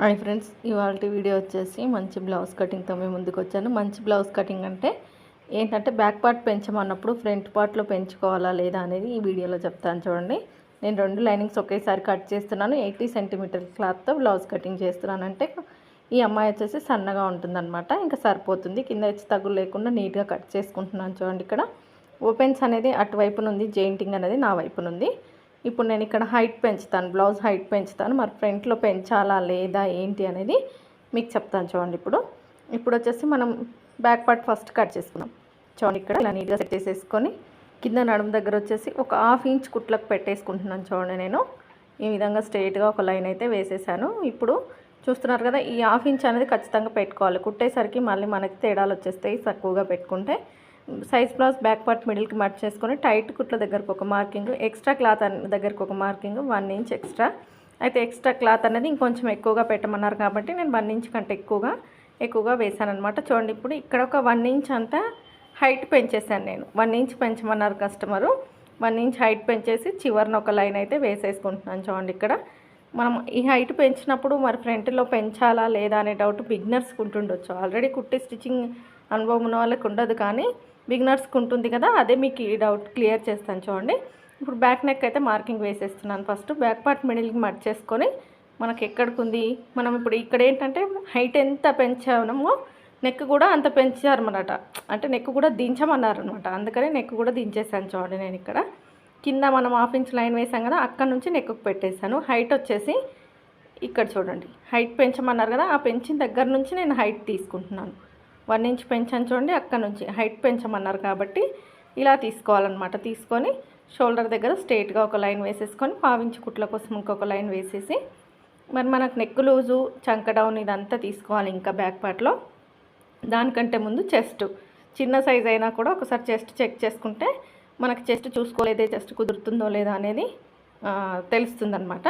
Hi friends ఇవాళ video వచ్చేసి మంచి బ్లౌజ్ కటింగ్తో మేము ముందుకు వచ్చాను. మంచి బ్లౌజ్ కటింగ్ అంటే ఏంటంటే బ్యాక్ పార్ట్ పెంచమన్నప్పుడు ఫ్రంట్ పార్ట్లో పెంచుకోవాలా లేదా అనేది ఈ వీడియోలో చెప్తాను చూడండి. నేను రెండు లైనింగ్స్ ఒకేసారి కట్ చేస్తున్నాను. ఎయిటీ సెంటీమీటర్ క్లాత్తో బ్లౌజ్ కటింగ్ చేస్తున్నాను అంటే ఈ అమ్మాయి వచ్చేసి సన్నగా ఉంటుందన్నమాట. ఇంకా సరిపోతుంది. కింద వచ్చి తగ్గులు లేకుండా నీట్గా కట్ చేసుకుంటున్నాను చూడండి ఇక్కడ. ఓపెన్స్ అనేది అటువైపునుంది జెయింటింగ్ అనేది నా వైపునుంది. ఇప్పుడు నేను ఇక్కడ హైట్ పెంచుతాను బ్లౌజ్ హైట్ పెంచుతాను. మరి ఫ్రంట్లో పెంచాలా లేదా ఏంటి అనేది మీకు చెప్తాను చూడండి ఇప్పుడు. ఇప్పుడు వచ్చేసి మనం బ్యాక్ పార్ట్ ఫస్ట్ కట్ చేసుకున్నాం చూడండి ఇక్కడ ఇలా నీట్గా సెట్ చేసేసుకొని కింద నడుము దగ్గర వచ్చేసి ఒక హాఫ్ ఇంచ్ కుట్లకు పెట్టేసుకుంటున్నాను చూడండి నేను. ఈ విధంగా స్ట్రైట్గా ఒక లైన్ అయితే వేసేసాను. ఇప్పుడు చూస్తున్నారు కదా ఈ హాఫ్ ఇంచ్ అనేది ఖచ్చితంగా పెట్టుకోవాలి. కుట్టేసరికి మళ్ళీ మనకి తేడాలు వచ్చేస్తాయి తక్కువగా పెట్టుకుంటే. సైజ్ బ్లౌజ్ బ్యాక్ పార్ట్ మిడిల్కి మట్ చేసుకొని టైట్ కుట్ల దగ్గరకు ఒక మార్కింగ్ ఎక్స్ట్రా క్లాత్ దగ్గరకు ఒక మార్కింగ్ వన్ ఇంచ్ ఎక్స్ట్రా. అయితే ఎక్స్ట్రా క్లాత్ అనేది ఇంకొంచెం ఎక్కువగా పెట్టమన్నారు కాబట్టి నేను వన్ ఇంచ్ కంటే ఎక్కువగా ఎక్కువగా వేసాను అనమాట చూడండి ఇప్పుడు ఇక్కడ ఒక వన్ ఇంచ్ అంతా హైట్ పెంచేసాను నేను. వన్ ఇంచ్ పెంచమన్నారు కస్టమరు. వన్ ఇంచ్ హైట్ పెంచేసి చివరిన ఒక లైన్ అయితే వేసేసుకుంటున్నాను చూడండి ఇక్కడ. మనం ఈ హైట్ పెంచినప్పుడు మరి ఫ్రంట్లో పెంచాలా లేదా అనే డౌట్ బిగినర్స్కి ఉంటుండొచ్చు. ఆల్రెడీ కుట్టి స్టిచ్చింగ్ అనుభవం ఉన్న వాళ్ళకి ఉండదు కానీ బిగినర్స్కి ఉంటుంది కదా అదే మీకు ఈ డౌట్ క్లియర్ చేస్తాను చూడండి. ఇప్పుడు బ్యాక్ నెక్ అయితే మార్కింగ్ వేసేస్తున్నాను ఫస్ట్ బ్యాక్ పార్ట్ మిడిల్కి మట్ చేసుకొని మనకి ఎక్కడికి ఉంది మనం ఇప్పుడు ఇక్కడ ఏంటంటే హైట్ ఎంత పెంచామో నెక్ కూడా అంత పెంచారన్నమాట. అంటే నెక్ కూడా దించమన్నారు అనమాట అందుకనే నెక్ కూడా దించేసాను చూడండి నేను ఇక్కడ. కింద మనం హాఫ్ ఇంచ్ లైన్ వేసాం కదా అక్కడ నుంచి నెక్కు పెట్టేశాను. హైట్ వచ్చేసి ఇక్కడ చూడండి. హైట్ పెంచమన్నారు కదా ఆ పెంచిన దగ్గర నుంచి నేను హైట్ తీసుకుంటున్నాను. వన్ ఇంచ్ పెంచాను చూడండి అక్కడ నుంచి హైట్ పెంచమన్నారు కాబట్టి ఇలా తీసుకోవాలన్నమాట. తీసుకొని షోల్డర్ దగ్గర స్ట్రేట్గా ఒక లైన్ వేసేసుకొని పావించి కుట్ల కోసం ఇంకొక లైన్ వేసేసి మరి మనకు నెక్ లూజు చంక డౌన్ ఇదంతా తీసుకోవాలి ఇంకా బ్యాక్ పార్ట్లో. దానికంటే ముందు చెస్ట్ చిన్న సైజ్ అయినా కూడా ఒకసారి చెస్ట్ చెక్ చేసుకుంటే మనకు చెస్ట్ చూసుకోలేదే చెస్ట్ కుదురుతుందో లేదో అనేది తెలుస్తుందన్నమాట.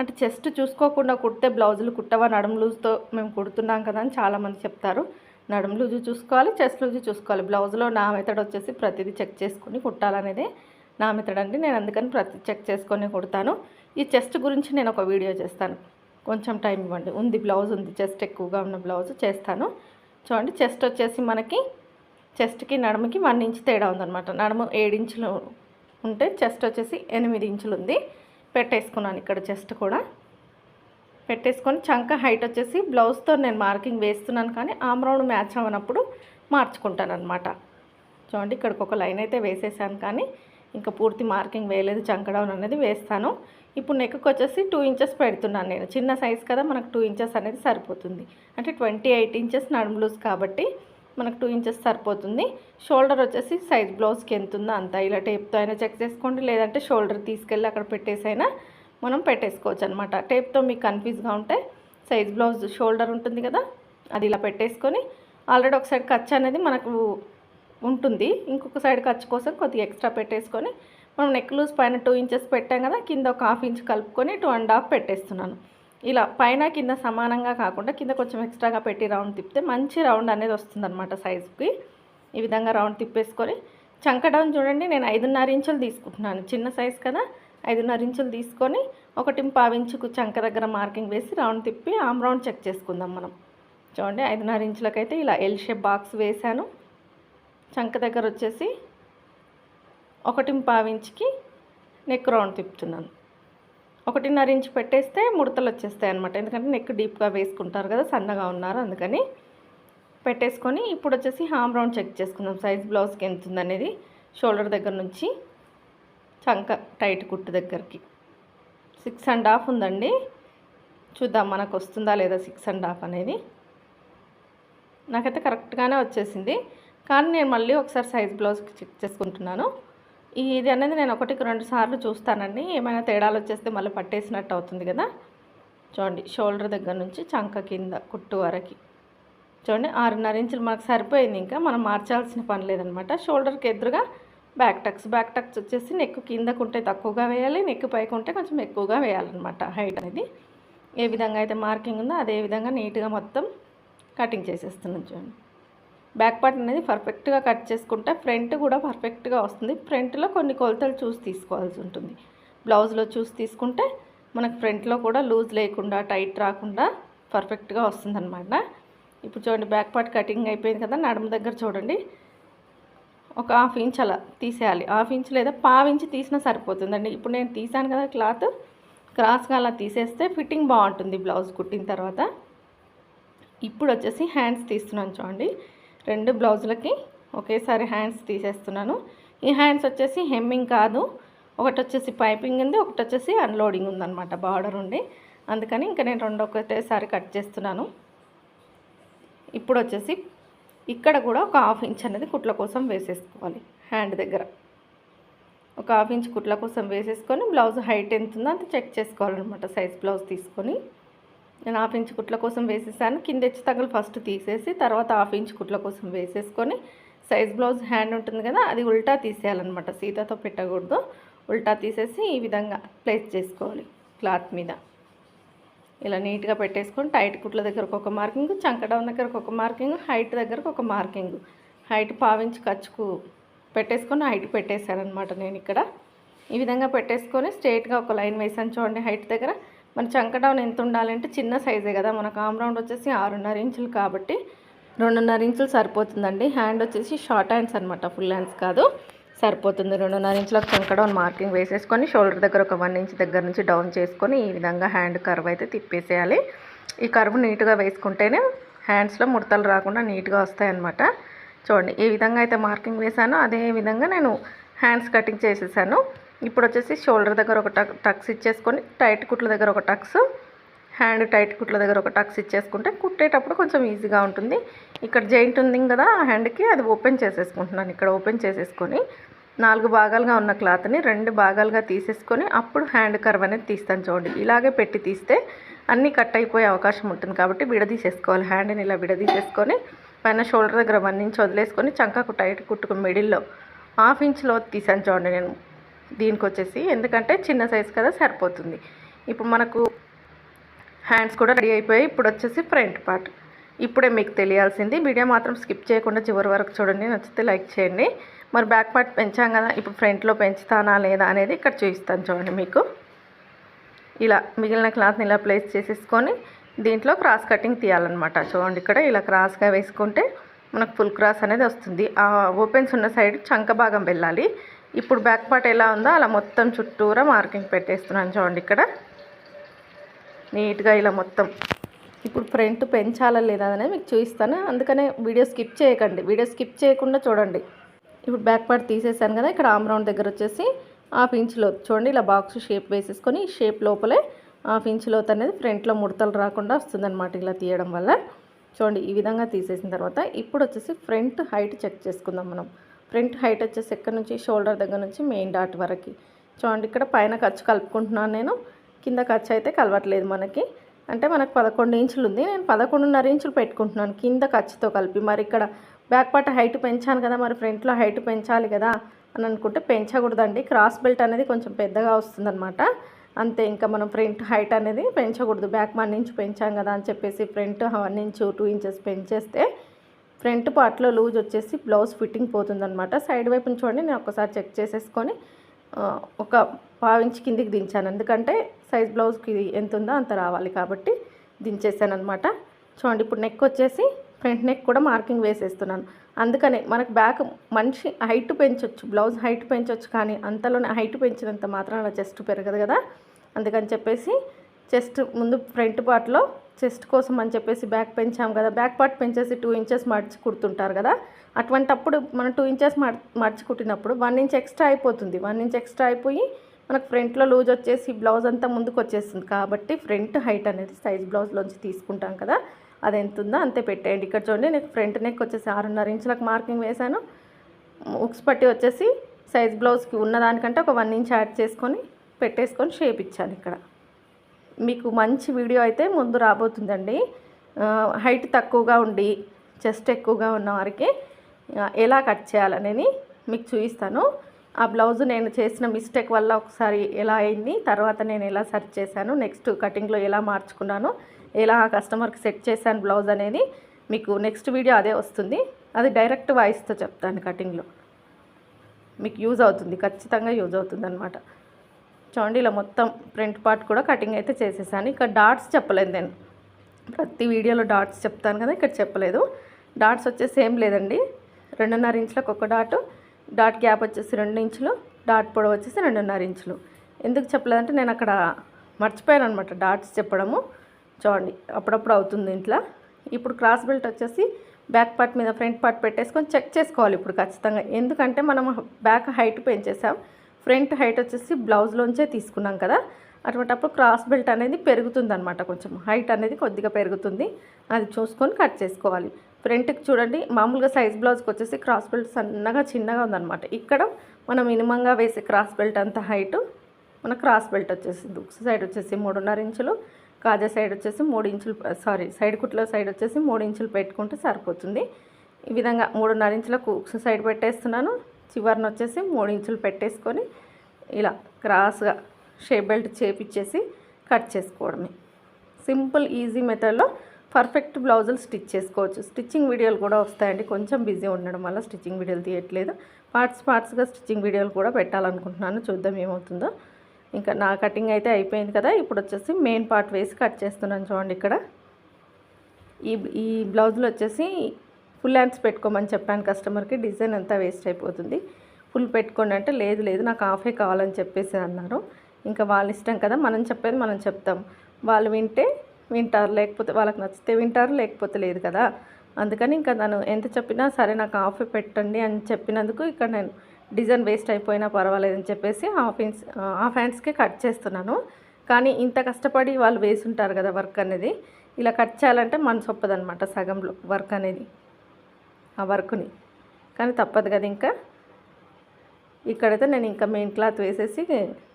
అంటే చెస్ట్ చూసుకోకుండా కుడితే బ్లౌజులు కుట్టవా నడుము లూజ్తో మేము కుడుతున్నాం కదా అని చాలామంది చెప్తారు. నడుము లూజు చూసుకోవాలి చెస్ట్ లూజు చూసుకోవాలి. బ్లౌజ్లో నా మెథడ్ వచ్చేసి ప్రతిదీ చెక్ చేసుకుని కుట్టాలనేదే నా మెథడ్ అండి. నేను అందుకని ప్రతి చెక్ చేసుకొని కుడతాను. ఈ చెస్ట్ గురించి నేను ఒక వీడియో చేస్తాను. కొంచెం టైం ఇవ్వండి. ఉంది బ్లౌజ్ ఉంది చెస్ట్ ఎక్కువగా ఉన్న బ్లౌజ్ చేస్తాను. చూడండి చెస్ట్ వచ్చేసి మనకి చెస్ట్కి నడుముకి వన్ ఇంచ్ తేడా ఉందన్నమాట. నడుము ఏడించులు ఉంటే చెస్ట్ వచ్చేసి ఎనిమిది ఇంచులు ఉంది. పెట్టేసుకున్నాను ఇక్కడ చెస్ట్ కూడా. పెట్టేసుకొని చంక హైట్ వచ్చేసి బ్లౌజ్తో నేను మార్కింగ్ వేస్తున్నాను కానీ ఆమ్ రౌండ్ మ్యాచ్ అవ్వనప్పుడు మార్చుకుంటాను అనమాట చూడండి ఇక్కడికి ఒక లైన్ అయితే వేసేసాను కానీ ఇంకా పూర్తి మార్కింగ్ వేయలేదు చంక డౌన్ అనేది వేస్తాను. ఇప్పుడు నెక్కి వచ్చేసి టూ ఇంచెస్ పెడుతున్నాను నేను. చిన్న సైజ్ కదా మనకు టూ ఇంచెస్ అనేది సరిపోతుంది. అంటే ట్వంటీ ఎయిట్ ఇంచెస్ నడుము లూజ్ కాబట్టి మనకు టూ ఇంచెస్ సరిపోతుంది. షోల్డర్ వచ్చేసి సైజ్ బ్లౌజ్కి ఎంత ఉందో అంత. ఇలా టేప్తో అయినా చెక్ చేసుకోండి లేదంటే షోల్డర్ తీసుకెళ్ళి అక్కడ పెట్టేసైనా మనం పెట్టేసుకోవచ్చు అనమాట టేప్తో మీకు కన్ఫ్యూజ్గా ఉంటే సైజ్ బ్లౌజ్ షోల్డర్ ఉంటుంది కదా అది ఇలా పెట్టేసుకొని ఆల్రెడీ ఒక సైడ్ ఖర్చు అనేది మనకు ఉంటుంది. ఇంకొక సైడ్ ఖర్చు కోసం కొద్దిగా ఎక్స్ట్రా పెట్టేసుకొని మనం నెక్ లూజ్ పైన టూ ఇంచెస్ పెట్టాం కదా కింద ఒక హాఫ్ ఇంచ్ కలుపుకొని టూ అండ్ హాఫ్ పెట్టేస్తున్నాను. ఇలా పైన కింద సమానంగా కాకుండా కింద కొంచెం ఎక్స్ట్రాగా పెట్టి రౌండ్ తిప్పితే మంచి రౌండ్ అనేది వస్తుందన్నమాట సైజుకి. ఈ విధంగా రౌండ్ తిప్పేసుకొని చంక డౌన్ చూడండి నేను ఐదున్నర ఇంచులు తీసుకుంటున్నాను. చిన్న సైజ్ కదా ఐదున్నర ఇంచులు తీసుకొని ఒకటి పావించుకు చంక దగ్గర మార్కింగ్ వేసి రౌండ్ తిప్పి ఆమ్ రౌండ్ చెక్ చేసుకుందాం మనం. చూడండి ఐదున్నర ఇంచులకైతే ఇలా ఎల్ షేప్ బాక్స్ వేశాను. చంక దగ్గర వచ్చేసి ఒకటి పావించుకి నెక్ రౌండ్ తిప్పుతున్నాను. ఒకటిన్నర ఇంచు పెట్టేస్తే ముడతలు వచ్చేస్తాయి అనమాట ఎందుకంటే నెక్ డీప్గా వేసుకుంటారు కదా సన్నగా ఉన్నారు అందుకని పెట్టేసుకొని ఇప్పుడు వచ్చేసి హామ్ రౌండ్ చెక్ చేసుకుందాం. సైజ్ బ్లౌజ్కి ఎంత ఉందనేది షోల్డర్ దగ్గర నుంచి చంక టైట్ కుట్టు దగ్గరికి. సిక్స్ అండ్ హాఫ్ ఉందండి. చూద్దాం మనకు వస్తుందా లేదా సిక్స్ అండ్ హాఫ్ అనేది. నాకైతే కరెక్ట్గానే వచ్చేసింది. కానీ నేను మళ్ళీ ఒకసారి సైజ్ బ్లౌజ్కి చెక్ చేసుకుంటున్నాను. ఇది అనేది నేను ఒకటికి రెండు సార్లు చూస్తానండి. ఏమైనా తేడాలు వచ్చేస్తే మళ్ళీ పట్టేసినట్టు అవుతుంది కదా. చూడండి షోల్డర్ దగ్గర నుంచి చంక కింద కుట్టు వరకు. చూడండి ఆరున్నర ఇంచులు మనకు సరిపోయింది ఇంకా. మనం మార్చాల్సిన పని లేదనమాట. షోల్డర్కి ఎదురుగా బ్యాక్ టక్స్ బ్యాక్ టక్స్ వచ్చేసి నెక్ కిందకు ఉంటే తక్కువగా వేయాలి నెక్ పైకి ఉంటే కొంచెం ఎక్కువగా వేయాలన్నమాట హైట్ అనేది. ఏ విధంగా అయితే మార్కింగ్ ఉందో అదే విధంగా నీట్గా మొత్తం కటింగ్ చేసేస్తున్నాం చూడండి. బ్యాక్ పార్ట్ అనేది పర్ఫెక్ట్గా కట్ చేసుకుంటే ఫ్రంట్ కూడా పర్ఫెక్ట్గా వస్తుంది. ఫ్రంట్లో కొన్ని కొలతలు చూసి తీసుకోవాల్సి ఉంటుంది. బ్లౌజ్లో చూసి తీసుకుంటే మనకు ఫ్రంట్లో కూడా లూజ్ లేకుండా టైట్ రాకుండా పర్ఫెక్ట్గా వస్తుందన్నమాట. ఇప్పుడు చూడండి బ్యాక్ పార్ట్ కటింగ్ అయిపోయింది కదా నడుము దగ్గర చూడండి. ఒక హాఫ్ ఇంచ్ అలా తీసేయాలి. హాఫ్ ఇంచ్ లేదా పావు ఇంచ్ తీసినా సరిపోతుందండి. ఇప్పుడు నేను తీసాను కదా క్లాత్ క్రాస్గా అలా తీసేస్తే ఫిట్టింగ్ బాగుంటుంది బ్లౌజ్ కుట్టిన తర్వాత. ఇప్పుడు వచ్చేసి హ్యాండ్స్ తీస్తున్నాను చూడండి. రెండు బ్లౌజులకి ఒకేసారి హ్యాండ్స్ తీసేస్తున్నాను. ఈ హ్యాండ్స్ వచ్చేసి హెమ్మింగ్ కాదు. ఒకటి వచ్చేసి పైపింగ్ ఉంది ఒకటి వచ్చేసి అన్లోడింగ్ ఉందన్నమాట బార్డర్ ఉండి అందుకని ఇంకా నేను రెండు ఒకటేసారి కట్ చేస్తున్నాను. ఇప్పుడు వచ్చేసి ఇక్కడ కూడా ఒక హాఫ్ ఇంచ్ అనేది కుట్ల కోసం వేసేసుకోవాలి హ్యాండ్ దగ్గర. ఒక హాఫ్ ఇంచ్ కుట్ల కోసం వేసేసుకొని బ్లౌజ్ హైట్ ఎంత ఉందో అంత చెక్ చేసుకోవాలన్నమాట సైజ్ బ్లౌజ్ తీసుకొని. నేను హాఫ్ ఇంచ్ కుట్ల కోసం వేసేసాను కింద హెచ్చు తగ్గలు ఫస్ట్ తీసేసి తర్వాత హాఫ్ ఇంచ్ కుట్ల కోసం వేసేసుకొని సైజ్ బ్లౌజ్ హ్యాండ్ ఉంటుంది కదా అది ఉల్టా తీసేయాలన్నమాట సీతతో పెట్టకూడదు. ఉల్టా తీసేసి ఈ విధంగా ప్లేస్ చేసుకోవాలి క్లాత్ మీద. ఇలా నీట్గా పెట్టేసుకొని టైట్ కుట్ల దగ్గరకు ఒక మార్కింగ్ చంకడౌన్ దగ్గరకు ఒక మార్కింగ్ హైట్ దగ్గరకు ఒక మార్కింగ్. హైట్ పావించి ఖర్చుకు పెట్టేసుకొని హైట్ పెట్టేశానమాట నేను ఇక్కడ. ఈ విధంగా పెట్టేసుకొని స్ట్రేట్గా ఒక లైన్ వేసాను చూడండి హైట్ దగ్గర. మన చంకడౌన్ ఎంత ఉండాలంటే చిన్న సైజే కదా మన కామ్ రౌండ్ వచ్చేసి ఆరున్నర ఇంచులు కాబట్టి రెండున్నర ఇంచులు సరిపోతుందండి. హ్యాండ్ వచ్చేసి షార్ట్ హ్యాండ్స్ అనమాట ఫుల్ హ్యాండ్స్ కాదు. సరిపోతుంది. రెండున్నర ఇంచులకు చంకడౌన్ మార్కింగ్ వేసేసుకొని షోల్డర్ దగ్గర ఒక వన్ ఇంచ్ దగ్గర నుంచి డౌన్ చేసుకొని ఈ విధంగా హ్యాండ్ కర్వ్ అయితే తిప్పేసేయాలి. ఈ కర్వ్ నీట్గా వేసుకుంటేనే హ్యాండ్స్లో ముడతలు రాకుండా నీట్గా వస్తాయన్నమాట. చూడండి ఏ విధంగా అయితే మార్కింగ్ వేసానో అదే విధంగా నేను హ్యాండ్స్ కటింగ్ చేసేసాను. ఇప్పుడు వచ్చేసి షోల్డర్ దగ్గర ఒక టక్ టక్స్ ఇచ్చేసుకొని టైట్ కుట్ల దగ్గర ఒక టక్స్ హ్యాండ్ టైట్ కుట్ల దగ్గర ఒక టక్స్ ఇచ్చేసుకుంటే కుట్టేటప్పుడు కొంచెం ఈజీగా ఉంటుంది. ఇక్కడ జాయింట్ ఉంది కదా ఆ హ్యాండ్కి అది ఓపెన్ చేసేసుకుంటున్నాను. ఇక్కడ ఓపెన్ చేసేసుకొని నాలుగు భాగాలుగా ఉన్న క్లాత్ని రెండు భాగాలుగా తీసేసుకొని అప్పుడు హ్యాండ్ కర్వ్ అనేది తీస్తాను చూడండి. ఇలాగే పెట్టి తీస్తే అన్నీ కట్ అయిపోయే అవకాశం ఉంటుంది కాబట్టి విడదీసేసుకోవాలి. హ్యాండ్ని ఇలా విడదీసేసుకొని పైన షోల్డర్ దగ్గర వన్ ఇంచ్ వదిలేసుకొని చంకకు టైట్ కుట్టుకు మిడిల్లో హాఫ్ ఇంచ్లో తీసాను చూడండి నేను. దీనికి వచ్చేసి ఎందుకంటే చిన్న సైజు కదా సరిపోతుంది. ఇప్పుడు మనకు హ్యాండ్స్ కూడా రెడీ అయిపోయాయి. ఇప్పుడు వచ్చేసి ఫ్రంట్ పార్ట్. ఇప్పుడే మీకు తెలియాల్సింది. వీడియో మాత్రం స్కిప్ చేయకుండా చివరి వరకు చూడండి. నచ్చితే లైక్ చేయండి. మరి బ్యాక్ పార్ట్ పెంచాం కదా ఇప్పుడు ఫ్రంట్లో పెంచుతానా లేదా అనేది ఇక్కడ చూపిస్తాను చూడండి మీకు. ఇలా మిగిలిన క్లాత్ని ఇలా ప్లేస్ చేసేసుకొని దీంట్లో క్రాస్ కటింగ్ తీయాలన్నమాట. చూడండి ఇక్కడ ఇలా క్రాస్గా వేసుకుంటే మనకు ఫుల్ క్రాస్ అనేది వస్తుంది. ఆ ఓపెన్స్ ఉన్న సైడ్ చంక భాగం వెళ్ళాలి. ఇప్పుడు బ్యాక్ పార్ట్ ఎలా ఉందో అలా మొత్తం చుట్టూరా మార్కింగ్ పెట్టేస్తున్నాను చూడండి ఇక్కడ. నీట్గా ఇలా మొత్తం. ఇప్పుడు ఫ్రంట్ పెంచాలా లేదా అనేది మీకు చూపిస్తాను. అందుకనే వీడియో స్కిప్ చేయకండి. వీడియో స్కిప్ చేయకుండా చూడండి. ఇప్పుడు బ్యాక్ పార్ట్ తీసేసాను కదా ఇక్కడ ఆమ్ రౌండ్ దగ్గర వచ్చేసి హాఫ్ ఇంచ్ లోతు. చూడండి ఇలా బాక్స్ షేప్ వేసేసుకొని ఈ షేప్ లోపలే హాఫ్ ఇంచ్ లోతు అనేది ఫ్రంట్లో ముడతలు రాకుండా వస్తుందన్నమాట ఇలా తీయడం వల్ల. చూడండి ఈ విధంగా తీసేసిన తర్వాత ఇప్పుడు వచ్చేసి ఫ్రంట్ హైట్ చెక్ చేసుకుందాం మనం. ఫ్రంట్ హైట్ వచ్చేసి ఎక్కడి నుంచి? షోల్డర్ దగ్గర నుంచి మెయిన్ డాట్ వరకు. చూడండి ఇక్కడ పైన ఖర్చు కలుపుకుంటున్నాను నేను. కింద ఖర్చు అయితే కలవట్లేదు మనకి. అంటే మనకు పదకొండు ఇంచులు ఉంది నేను పదకొండున్నర ఇంచులు పెట్టుకుంటున్నాను కింద ఖర్చుతో కలిపి. మరి ఇక్కడ బ్యాక్ పార్ట్ హైట్ పెంచాను కదా మరి ఫ్రంట్లో హైట్ పెంచాలి కదా అని అనుకుంటే పెంచకూడదండి. క్రాస్ బెల్ట్ అనేది కొంచెం పెద్దగా వస్తుందన్నమాట. అంతే ఇంకా మనం ఫ్రంట్ హైట్ అనేది పెంచకూడదు. బ్యాక్ వన్ ఇంచ్ పెంచాం కదా అని చెప్పేసి front one inch two inches పెంచేస్తే front పార్ట్లో లూజ్ వచ్చేసి బ్లౌజ్ ఫిట్టింగ్ పోతుందనమాట సైడ్ వైపు చూడండి నేను ఒకసారి చెక్ చేసేసుకొని ఒక పావించి కిందికి దించాను. ఎందుకంటే సైజ్ బ్లౌజ్కి ఎంత ఉందో అంత రావాలి కాబట్టి దించేసాను అనమాట చూడండి ఇప్పుడు నెక్ వచ్చేసి ఫ్రంట్ నెక్ కూడా మార్కింగ్ వేసేస్తున్నాను. అందుకనే మనకు బ్యాక్ మనిషి హైట్ పెంచవచ్చు బ్లౌజ్ హైట్ పెంచవచ్చు కానీ అంతలోనే హైట్ పెంచినంత మాత్రం చెస్ట్ పెరగదు కదా. అందుకని చెప్పేసి చెస్ట్ ముందు ఫ్రంట్ పార్ట్లో చెస్ట్ కోసం అని చెప్పేసి బ్యాక్ పెంచాం కదా. బ్యాక్ పార్ట్ పెంచేసి టూ ఇంచెస్ మడిచి కుడుతుంటారు కదా. అటువంటప్పుడు మనం టూ ఇంచెస్ మడిచి కుట్టినప్పుడు వన్ ఇంచ్ ఎక్స్ట్రా అయిపోతుంది. వన్ ఇంచ్ ఎక్స్ట్రా అయిపోయి మనకు ఫ్రంట్లో లూజ్ వచ్చేసి బ్లౌజ్ అంతా ముందుకు వచ్చేస్తుంది. కాబట్టి ఫ్రంట్ హైట్ అనేది సైజ్ బ్లౌజ్లోంచి తీసుకుంటాం కదా. అది ఎంత ఉందో అంతే పెట్టేయండి. ఇక్కడ చూడండి నేను ఫ్రంట్ నెక్ వచ్చేసి ఆరున్నర ఇంచులకు మార్కింగ్ వేశాను. ఉక్స్ పట్టి వచ్చేసి సైజ్ బ్లౌజ్కి ఉన్నదానికంటే ఒక వన్ ఇంచ్ యాడ్ చేసుకొని పెట్టేసుకొని షేప్ ఇచ్చాను ఇక్కడ. మీకు మంచి వీడియో అయితే ముందు రాబోతుందండి. హైట్ తక్కువగా ఉండి చెస్ట్ ఎక్కువగా ఉన్న వారికి ఎలా కట్ చేయాలనేది మీకు చూపిస్తాను. ఆ బ్లౌజ్ నేను చేసిన మిస్టేక్ వల్ల ఒకసారి ఎలా అయింది తర్వాత నేను ఎలా సెర్చ్ చేశాను నెక్స్ట్ కటింగ్లో ఎలా మార్చుకున్నాను ఎలా కస్టమర్కి సెట్ చేశాను బ్లౌజ్ అనేది మీకు నెక్స్ట్ వీడియో అదే వస్తుంది. అది డైరెక్ట్ వాయిస్తో చెప్తాను కటింగ్లో. మీకు యూజ్ అవుతుంది ఖచ్చితంగా యూజ్ అవుతుంది అనమాట చూడండి ఇలా మొత్తం ప్రింట్ పార్ట్ కూడా కటింగ్ అయితే చేసేసాను. ఇక్కడ డాట్స్ చెప్పలేదు నేను. ప్రతి వీడియోలో డాట్స్ చెప్తాను కదా ఇక్కడ చెప్పలేదు. డాట్స్ వచ్చేసి ఏం లేదండి. రెండున్నర ఇంచులకు ఒక డాట్. డాట్ గ్యాప్ వచ్చేసి రెండు ఇంచులు డాట్ పొడవు వచ్చేసి రెండున్నర ఇంచులు. ఎందుకు చెప్పలేదంటే నేను అక్కడ మర్చిపోయాను అనమాట డాట్స్ చెప్పడము. చూడండి అప్పుడప్పుడు అవుతుంది ఇంట్లో. ఇప్పుడు క్రాస్ బెల్ట్ వచ్చేసి బ్యాక్ పార్ట్ మీద ఫ్రంట్ పార్ట్ పెట్టేసుకొని చెక్ చేసుకోవాలి ఇప్పుడు ఖచ్చితంగా. ఎందుకంటే మనం బ్యాక్ హైట్ పెంచేసాం. ఫ్రంట్ హైట్ వచ్చేసి బ్లౌజ్లోంచే తీసుకున్నాం కదా. అటువంటప్పుడు క్రాస్ బెల్ట్ అనేది పెరుగుతుంది అనమాట కొంచెం. హైట్ అనేది కొద్దిగా పెరుగుతుంది. అది చూసుకొని కట్ చేసుకోవాలి. ఫ్రంట్కి చూడండి మామూలుగా సైజ్ బ్లౌజ్కి వచ్చేసి క్రాస్ బెల్ట్ సన్నగా చిన్నగా ఉందన్నమాట. ఇక్కడ మనం మినిమంగా వేసే క్రాస్ బెల్ట్ అంత హైటు మన క్రాస్ బెల్ట్ వచ్చేసి దుక్స్ సైడ్ వచ్చేసి మూడున్నర ఇంచులు కాజా సైడ్ వచ్చేసి మూడు ఇంచులు సారీ సైడ్ కుట్ల సైడ్ వచ్చేసి మూడు ఇంచులు పెట్టుకుంటే సరిపోతుంది. ఈ విధంగా మూడున్నర ఇంచుల కుక్స్ సైడ్ పెట్టేస్తున్నాను. చివరిని వచ్చేసి మూడు ఇంచులు పెట్టేసుకొని ఇలా క్రాస్గా షేప్ బెల్ట్ చేపిచ్చేసి కట్ చేసుకోవడమే. సింపుల్ ఈజీ మెథడ్లో పర్ఫెక్ట్ బ్లౌజులు స్టిచ్ చేసుకోవచ్చు. స్టిచ్చింగ్ వీడియోలు కూడా వస్తాయండి. కొంచెం బిజీ ఉండడం వల్ల స్టిచ్చింగ్ వీడియోలు తీయట్లేదు. పార్ట్స్ పార్ట్స్గా స్టిచ్చింగ్ వీడియోలు కూడా పెట్టాలనుకుంటున్నాను. చూద్దాం ఏమవుతుందో. ఇంకా నా కటింగ్ అయితే అయిపోయింది కదా. ఇప్పుడు వచ్చేసి మెయిన్ పార్ట్ వేసి కట్ చేస్తున్నాను చూడండి ఇక్కడ. ఈ ఈ బ్లౌజ్లో వచ్చేసి ఫుల్ హ్యాండ్స్ పెట్టుకోమని చెప్పాను కస్టమర్కి. డిజైన్ అంతా వేస్ట్ అయిపోతుంది. ఫుల్ పెట్టుకోండి అంటే లేదు లేదు నాకు హాఫే కావాలని చెప్పేసి అన్నారు. ఇంకా వాళ్ళ ఇష్టం కదా మనం చెప్పేది మనం చెప్తాం. వాళ్ళు వింటే వింటారు లేకపోతే వాళ్ళకి నచ్చితే వింటారు లేకపోతే లేదు కదా. అందుకని ఇంకా నన్ను ఎంత చెప్పినా సరే నాకు హాఫ్ పెట్టండి అని చెప్పినందుకు ఇక్కడ నేను డిజైన్ వేస్ట్ అయిపోయినా పర్వాలేదని చెప్పేసి హాఫ్ ఇంచ్ హాఫ్ హ్యాండ్స్కి కట్ చేస్తున్నాను. కానీ ఇంత కష్టపడి వాళ్ళు వేసుంటారు కదా వర్క్ అనేది. ఇలా కట్ చేయాలంటే మనసు ఒప్పదనమాట సగంలో వర్క్ అనేది ఆ వర్క్ని. కానీ తప్పదు కదా ఇంకా. ఇక్కడైతే నేను ఇంకా మెయిన్ క్లాత్ వేసేసి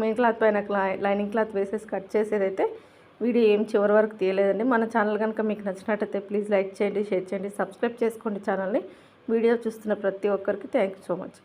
మెయిన్ క్లాత్ పైన లైనింగ్ క్లాత్ వేసేసి కట్ చేసేదైతే వీడియో ఏం చివరి వరకు తీయలేదండి. మన ఛానల్ కనుక మీకు నచ్చినట్టయితే ప్లీజ్ లైక్ చేయండి షేర్ చేయండి సబ్స్క్రైబ్ చేసుకోండి ఛానల్ని వీడియో చూస్తున్న ప్రతి ఒక్కరికి థ్యాంక్ సో మచ్